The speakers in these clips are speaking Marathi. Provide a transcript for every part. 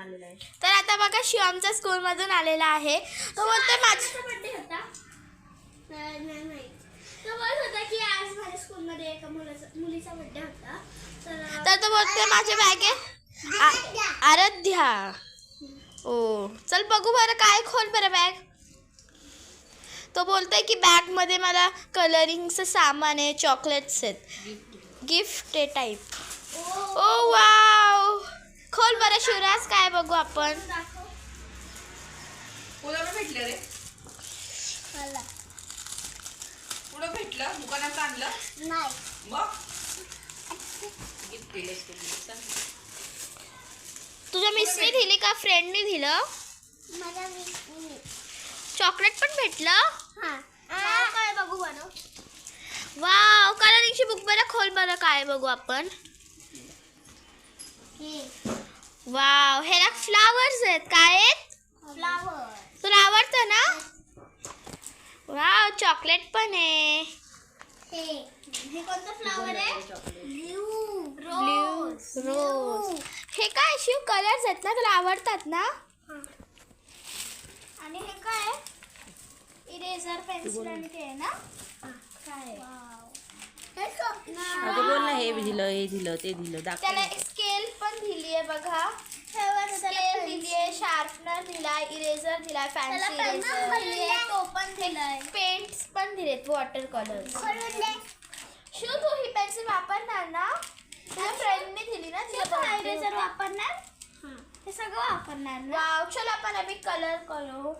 आलेला आहे. तर आता बघा शिव आमच्या स्कूलमधून आलेला आहे. तो बोलतोय माझा होता. नाही नाही नाही. तो बोलत होता की आज माझ्या स्कूलमध्ये एका मुलाचा मुलीचा बर्थडे होता. तर तर तो बोलतोय माझ्या बॅगेत आ- आराध्या. ओ चल बघू बरं काय खोल बरं बॅग तो बोलतोय की बॅगमध्ये मला कलरिंगचं सामान आहे चॉकलेट्स आहेत. गिफ्ट आहे टाईप ओ बरं शिवराज काय बघू आपण? भेटलं रे? मला. कुठं भेटलं? दुकानात आणलं? नाही. मग? गिफ्ट दिलंस तुम्ही सांग. तुझ्या मिसनी दिली का फ्रेंडनी दिलं? माझ्या चॉकलेट पण भेटलं? हां. काय बघू वाव कलरिंगची बुक बरं खोल बरं काय बघू आपण? हे वाव ह्याला फ्लावर्स आहेत. काय आहेत? फ्लावर तुला आवडतं ना? वाव चॉकलेट पण आहे. हे. हे कोणतं फ्लावर आहे? ब्लू रोज रोज हे काय शिव कलर्स आहेत ना? तुला आवडतात ना? आणि हे काय इरेझर पेन्सिल आणि ते आहे ना? काय हे स्वप्न अगं बोल ना हे दिलं हे दिलं ते दिलं दाखव त्याला पण दिली आहे बघा स्केल दिली आहे शार्पनर दिलाय इरेझर दिलाय त्याला फॅन्सी पेन पण दिली आहे, इरेझर तो पण दिलाय पेंट्स पण दिलेत वॉटर कलर शिव तू ही पेन्सिल वापरणार ना? तुझ्या फ्रेंडने दिली ना तिला इरेझर वापरणार? हे. सगळं वापरणार ना? वाव चल आपण अभी कलर करू.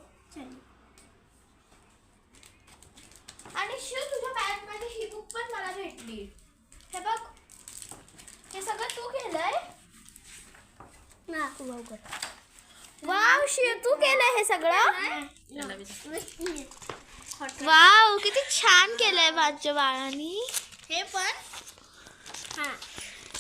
आणि शिव तुझ्या बॅगमध्ये ही बुक पण मला भेटली हे बघ हे सगळं तू केलंय वाव शिव तू केलंय हे सगळं? वाव किती छान केलंय माझ्या बाळानी. हे पण? हा.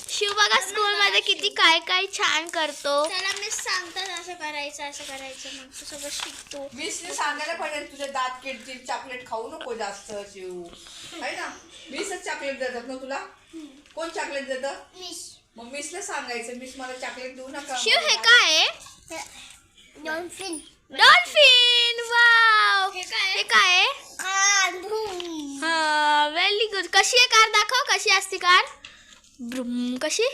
शिव बघा स्कूल मध्ये किती काय काय छान करतो. त्याला मी सांगतात असं करायचं असं करायचं मग तो सगळं शिकतो. मीसने सांगायला पाहिजे तुझे दात किडतील चॉकलेट खाऊ नको जास्त शिव. आहे ना? मीसच चॉकलेट देतात ना तुला? कोण चॉकलेट देतं? मिस मग मिसला सांगायचं मिस मला चॉकलेट देऊ नका. शिव हे काय आहे? डॉल्फिन डॉल्फिन वाव हे काय हे हा व्हेरी गुड कशी आहे कार? दाखव कशी असते कार? ब्रुम कशी?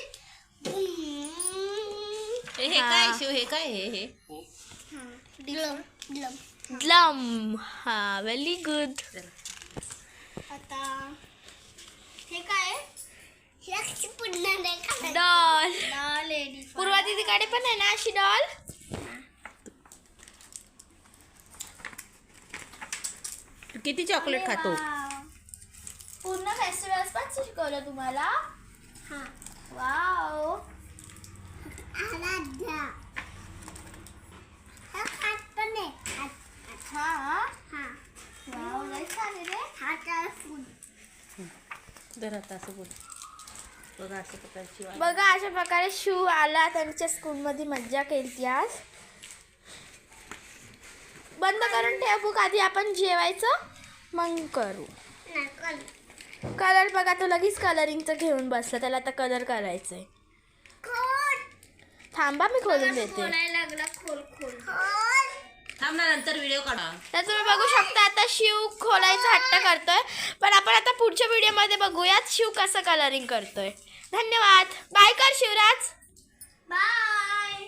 हे हे काय शिव? हे काय हे? हे डिलम डिलम. ग्लम हा व्हेरी गुड आता हे काय लक्ष पुन्हा डॉल लेडी दीदीकडे पण आहे ना अशी डॉल किती चॉकलेट खातो पूर्ण फेस्टिवल्स पण शिकवलं तुम्हाला हा वाव आराध्या हा खात पण आहे हा हा वाव लय छान आहे रे हाताला फुल जरा आता असं बोल बघा असं प्रकारची. बघा अशा प्रकारे शिव आला. त्यांच्या स्कूलमध्ये मज्जा केली आज. बंद करून ठेव बुक आधी आपण जेवायचं. मग करू. कलर बघा तो लगेच कलरिंगचं घेऊन बसला. त्याला आता कलर करायचंय. खोल. थांबा मी खोलून देते. खोल. खोल. थांबणार मी बघू शकता आता शिव खोलायचा हट्ट करतोय. पण आपण आता पुढच्या व्हिडिओमध्ये बघूयात शिव कसं कलरिंग करतोय. धन्यवाद. बाय कर शिवराज. बाय